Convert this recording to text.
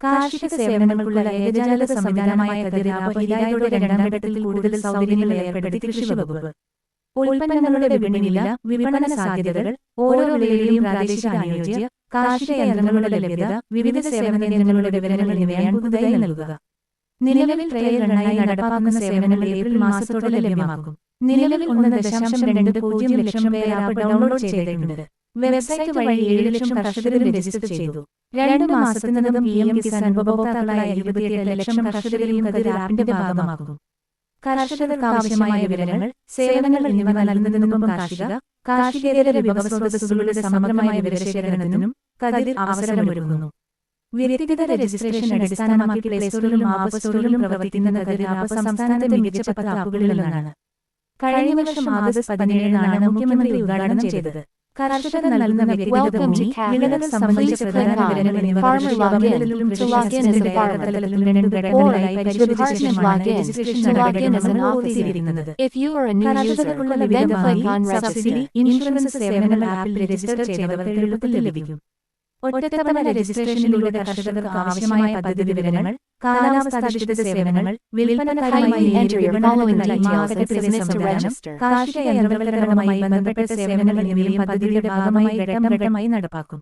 കാർഷിക സേവനങ്ങൾക്കുള്ള ഏകജാല സംവിധാനമായ ആപ്പ് രണ്ടാം ഘട്ടത്തിൽ കൂടുതൽ സൗകര്യങ്ങൾ ഏർപ്പെടുത്തി കൃഷി വകുപ്പ് ഉൽപ്പന്നങ്ങളുടെ വിപണിനില വിപണന സാധ്യതകൾ ഓരോ വിലയിലെയും പ്രാദേശിക അനുയോജ്യ കാർഷിക യന്ത്രങ്ങളുടെ ലഭ്യത വിവിധ സേവന കേന്ദ്രങ്ങളുടെ വിവരങ്ങൾ എന്നിവയാണ് പുതുതായി നൽകുക. നിലവിൽ ട്രയൽ റണ്ണായി നടപ്പാക്കുന്ന സേവനങ്ങൾ ഏപ്രിൽ മാസത്തോടെ ലഭ്യമാകും നിലവിൽ ഒന്ന് ദശാംശം രണ്ട് പൂജ്യം ലക്ഷം പേർ ഡൗൺലോഡ് ചെയ്തിട്ടുണ്ട്. വെബ്സൈറ്റ് വഴി ഏഴ് ലക്ഷം കർഷകരും രജിസ്റ്റർ ചെയ്തു. രണ്ട് മാസത്തിനകം പി എം കിസാൻ ഉപഭോക്താക്കളായ ഇരുപത്തിയെട്ട് ലക്ഷം കർഷകരെയും കതിർ ആപ്പിന്റെ ഭാഗമാകുന്നു. കർഷകർക്ക് ആവശ്യമായ വിവരങ്ങൾ സേവനങ്ങൾ എന്നിവ നൽകുന്നതിനും കാർഷിക കാർഷികേതര വിഭവ സ്രോതസ്സുകളുടെ സമഗ്രമായ വിവരശേഖരണത്തിനും കതിർ അവസരമൊരുങ്ങുന്നു വ്യക്തിഗത രജിസ്ട്രേഷൻ അടിസ്ഥാനമാക്കി പ്ലേ സ്റ്റോറിലും ആപ്പ് സ്റ്റോറിലും പ്രവർത്തിക്കുന്ന കതിർ ആപ്പ് സംസ്ഥാനത്തെ മികച്ച പത്ത് ആപ്പുകളിലൊന്നാണ് കഴിഞ്ഞ വർഷം ആഗസ്റ്റ് പതിനേഴിനാണ് മുഖ്യമന്ത്രി ഉദ്ഘാടനം ചെയ്തത്. കർഷകർ നൽകുന്ന വ്യക്തിഗത ഭൂമി വിളകൾ സംബന്ധിച്ച പ്രധാന വിവരങ്ങൾ എന്നിവ കൃഷി ഭവനിലും രണ്ട് ഘട്ടങ്ങളിലായി. രജിസ്ട്രേഷൻ പൂർത്തീകരിക്കുന്നത് കർഷകർക്കുള്ള സബ്സിഡി ഇൻഷുറൻസ് സേവനങ്ങൾ ആപ്പിൽ രജിസ്റ്റർ ചെയ്തവർക്ക് എളുപ്പത്തിൽ ലഭിക്കും. ഒറ്റത്തവണ രജിസ്ട്രേഷനിലൂടെ കർഷകർക്ക് ആവശ്യമായ പദ്ധതി വിവരങ്ങൾ കാലാവസ്ഥാധിഷ്ഠിത സേവനങ്ങൾ വിൽപ്പനക്കാരുമായി. കാർഷിക യന്ത്രവൽക്കരണവുമായി ബന്ധപ്പെട്ട സേവനങ്ങൾ എന്നിവയും പദ്ധതിയുടെ ഭാഗമായി ഘട്ടം ഘട്ടമായി നടപ്പാക്കും